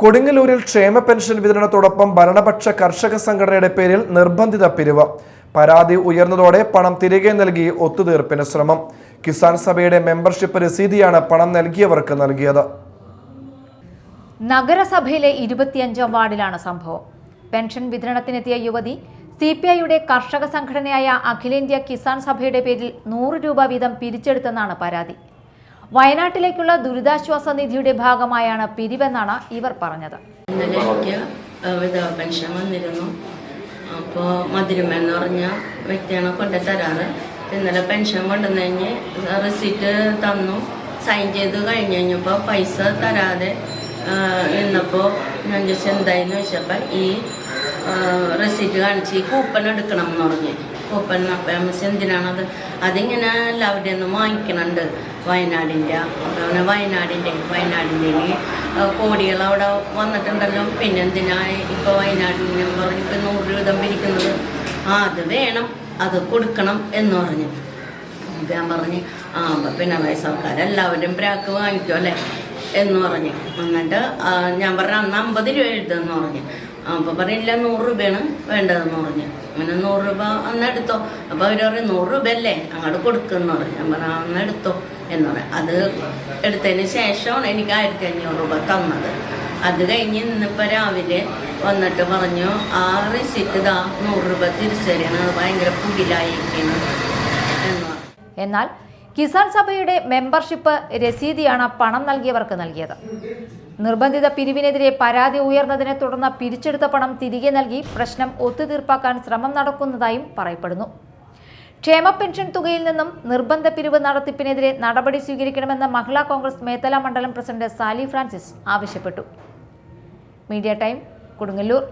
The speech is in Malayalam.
കൊടുങ്ങല്ലൂരിൽ ക്ഷേമ പെൻഷൻ വിതരണത്തോടൊപ്പം ഭരണപക്ഷ കർഷക സംഘടനയുടെ പേരിൽ നിർബന്ധിത പിരിവ്. പരാതി ഉയർന്നതോടെ പണം തിരികെ നൽകി ഒത്തുതീർപ്പിന് ശ്രമം. കിസാൻ സഭയുടെ മെമ്പർഷിപ്പ് രസീതിയാണ് പണം നൽകിയവർക്ക് നൽകിയത്. നഗരസഭയിലെ ഇരുപത്തിയഞ്ചാം വാർഡിലാണ് സംഭവം. പെൻഷൻ വിതരണത്തിനെത്തിയ യുവതി സി പി ഐയുടെ കർഷക സംഘടനയായ അഖിലേന്ത്യാ കിസാൻ സഭയുടെ പേരിൽ നൂറ് രൂപ വീതം പിരിച്ചെടുത്തെന്നാണ് പരാതി. വയനാട്ടിലേക്കുള്ള ദുരിതാശ്വാസ നിധിയുടെ ഭാഗമായാണ് പിരിവെന്നാണ് ഇവർ പറഞ്ഞത്. ഇന്നലെ പെൻഷൻ വന്നിരുന്നു. അപ്പോൾ മധുരമ എന്ന് പറഞ്ഞ വ്യക്തിയാണ് കൊണ്ടു തരാറ്. ഇന്നലെ പെൻഷൻ കൊണ്ടുവന്നു കഴിഞ്ഞ് തന്നു. സൈൻ ചെയ്ത് കഴിഞ്ഞ് കഴിഞ്ഞപ്പോൾ പൈസ തരാതെ നിന്നപ്പോൾ ഞാൻ ചോദിച്ചു എന്തായെന്ന് ഈ റെസീറ്റ് കാണിച്ച് ഈ കൂപ്പൺ എടുക്കണം എന്ന് പറഞ്ഞ്. കൂപ്പൺ അപ്പം ചോദിച്ചു എന്തിനാണത് അതിങ്ങനെ എല്ലാവരുടെ നിന്നും വാങ്ങിക്കണുണ്ട് വയനാടിന്റെ അതുപോലെ വയനാടിന്റെ വയനാടിന്റെ കോടികൾ അവിടെ വന്നിട്ടുണ്ടല്ലോ. പിന്നെ എന്തിനാ ഇപ്പോൾ വയനാടിനെ പറഞ്ഞ് ഇപ്പം നൂറ് രൂപ പിരിക്കുന്നത്? ആ അത് വേണം. അത് കൊടുക്കണം എന്ന് പറഞ്ഞു. ഞാൻ പറഞ്ഞ് ആ അപ്പം പിണറായി സർക്കാർ എല്ലാവരും ബ്രാക്ക് വാങ്ങിക്കും അല്ലേ? എന്ന് പറഞ്ഞു. എന്നിട്ട് ഞാൻ പറഞ്ഞു അന്ന് അമ്പത് രൂപ എഴുതുമെന്ന് പറഞ്ഞു. അപ്പം പറയില്ല നൂറ് രൂപയാണ് വേണ്ടതെന്ന് പറഞ്ഞു. അങ്ങനെ നൂറ് രൂപ അന്ന് എടുത്തോ. അപ്പോൾ അവർ പറയും നൂറ് രൂപ അല്ലേ അങ്ങോട്ട് കൊടുക്കുന്നു പറഞ്ഞു. ഞാൻ പറഞ്ഞു അന്നെടുത്തോ എന്ന് പറഞ്ഞു. അത് എടുത്തതിന് ശേഷമാണ് എനിക്ക് ആയിരത്തി അഞ്ഞൂറ് രൂപ തന്നത്. അത് കഴിഞ്ഞ് ഇന്നിപ്പോൾ രാവിലെ വന്നിട്ട് പറഞ്ഞു ആ റിസിറ്റ് ഇതാ നൂറ് രൂപ തിരിച്ചറിയണം അത് ഭയങ്കര പുകിലായിരിക്കുന്നു. എന്ന് എന്നാൽ കിസാൻ സഭയുടെ മെമ്പർഷിപ്പ് രസീതിയാണ് പണം നൽകിയവർക്ക് നൽകിയത്. നിർബന്ധിത പിരിവിനെതിരെ പരാതി ഉയർന്നതിനെ തുടർന്ന് പിരിച്ചെടുത്ത പണം തിരികെ നൽകി പ്രശ്നം ഒത്തുതീർപ്പാക്കാൻ ശ്രമം നടക്കുന്നതായും പറയപ്പെടുന്നു. ക്ഷേമ പെൻഷൻ തുകയിൽ നിന്നും നിർബന്ധ പിരിവ് നടത്തിപ്പിനെതിരെ നടപടി സ്വീകരിക്കണമെന്ന് മഹിളാ കോൺഗ്രസ് മേത്തല മണ്ഡലം പ്രസിഡന്റ് സാലി ഫ്രാൻസിസ് ആവശ്യപ്പെട്ടു. Media time Kodungallur.